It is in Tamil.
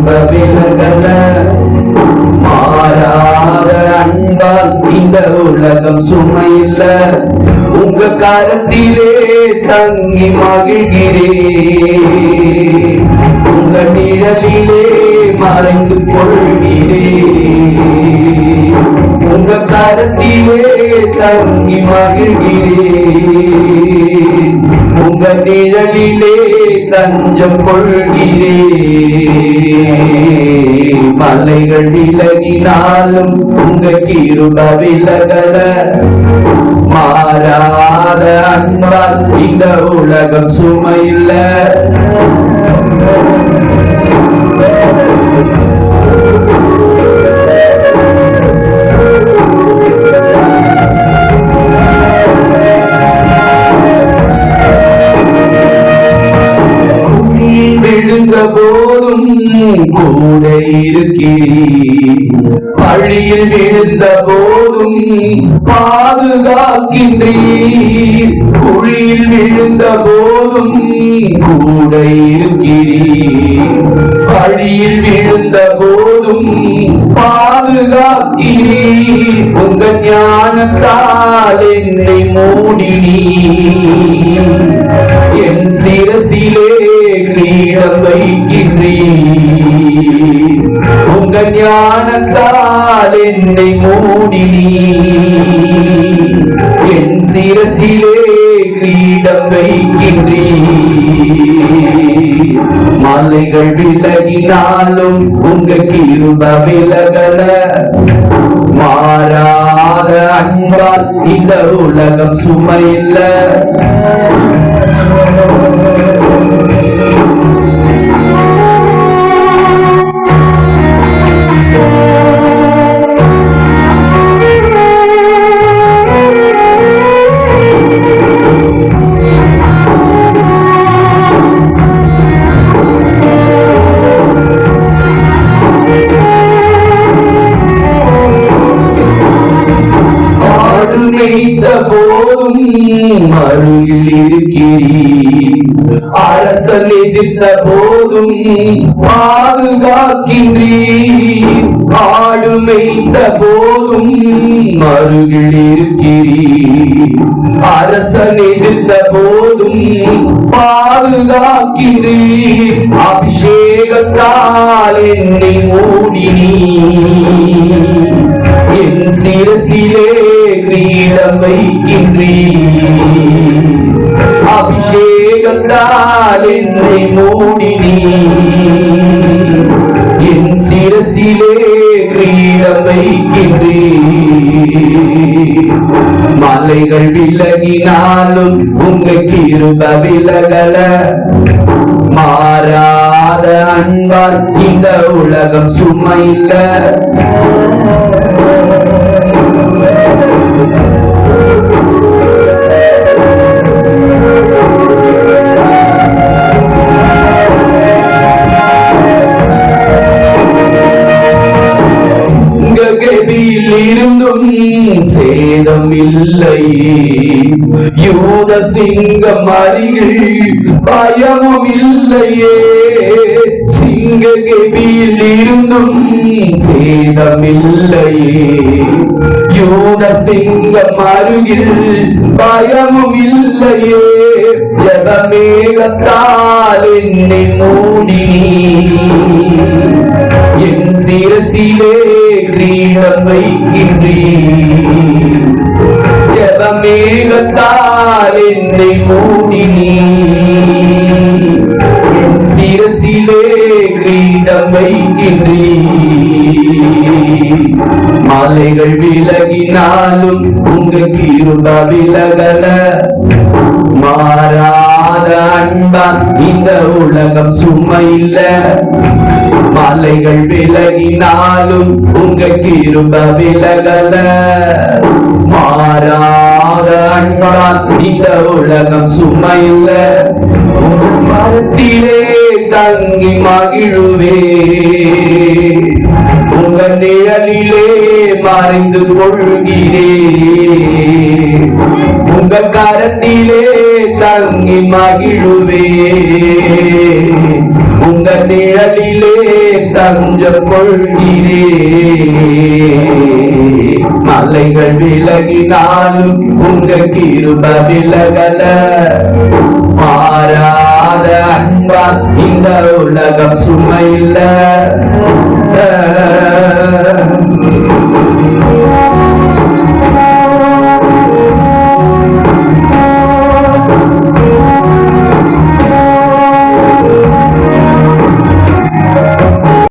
கிருப விலகல மாறாத அன்பால் இந்த உலகம் சுமையில்ல. உங்க கரத்திலே தங்கி மகிழ்கிறேன். உங்க நிழலிலே மறைந்து கொள்கிறேன். உங்க கரத்திலே தங்கி மகிழ்கிறேன். உங்க நிழலிலே தஞ்சம் கொள்கிறே. மலைகள் விலகினாலும் உங்க கிருப விலகல. மாறாத அன்பால் இந்த உலகம் சுமையில்லை. விழுந்த போதும் கூட இருக்கிறீர். பழியில் விழுந்த போதும் பாதுகாக்கின்றீர். குழியில் விழுந்த போதும் கூட இருக்கிறீர். பழியில் விழுந்த போதும் பாதுகாக்கிறீர். உங்க ஞானத்தால் என்னை மூடினீ என் சிரசிலே கிரீடம் வைக்கின்றீர் உங்க ஞானத்தால் என்னை மூடினீர். என் சிரசிலே கிரீடம் வைக்கின்றீர். மலைகள் விலகினாலும் உங்க கிருப விலகல. மாறாத அன்பால் இந்த உலகம் சுமையில்ல. அரசன் எதிர்த்த போதும் பாதுகாக்கின்றீர். ஆடு மேய்த்த போதும் அருகில் இருக்கிறீர் அரசன் எதிர்த்த போதும் பாதுகாக்கின்றீர். அபிஷேகத்தால் என்னை மூடினீர். என் சிரசிலே கிரீடம் வைக்கின்றீர். அபிஷேகத்தால் என்னை மூடினீர் என் சிரசிலே கிரீடம் வைக்கின்றீர் மலைகள் விலகினாலும் உங்க கிருப விலகல. மாறாத அன்பார் இந்த உலகம் சுமையில்ல. இருந்தும் சேதம் இல்லை. யூத சிங்கம் அருகில் பயமும் இல்லையே. சிங்க சிங்ககதியில் இருந்தும் சேதம் இல்லையே. யூத சிங்கம் அருகில் பயமும் இல்லையே. ஜபமேகத்தால் என்னை மூடினீர் என் சிரசிலே கிரீடம் வைக்கின்றீர் ஜபமேகத்தால் என்னை மூடினீர் என் சிரசிலே கிரீடம் வைக்கின்றீர் மலைகள் விலகினாலும் உங்க கிருபா விலகல. மாறாத அன்பா இந்த உலகம் சும்மா இல்லை. மலைகள் விலகினாலும் உங்க கிருப விலகல. மாறாத அன்பால் இந்த உலகம் சுமையில்ல. மரத்திலே தங்கி மகிழுவே. உங்க நிழலிலே மறைந்து கொள்கிறே. உங்க கரத்திலே தங்கி மகிழுவே. தங்க நிழலிலே தஞ்ச கொள்கிறே மலைகள் விலகினாலும் உங்க கிருப விலகல மாறாத அன்பா இந்த உலகம் சுமையில்ல.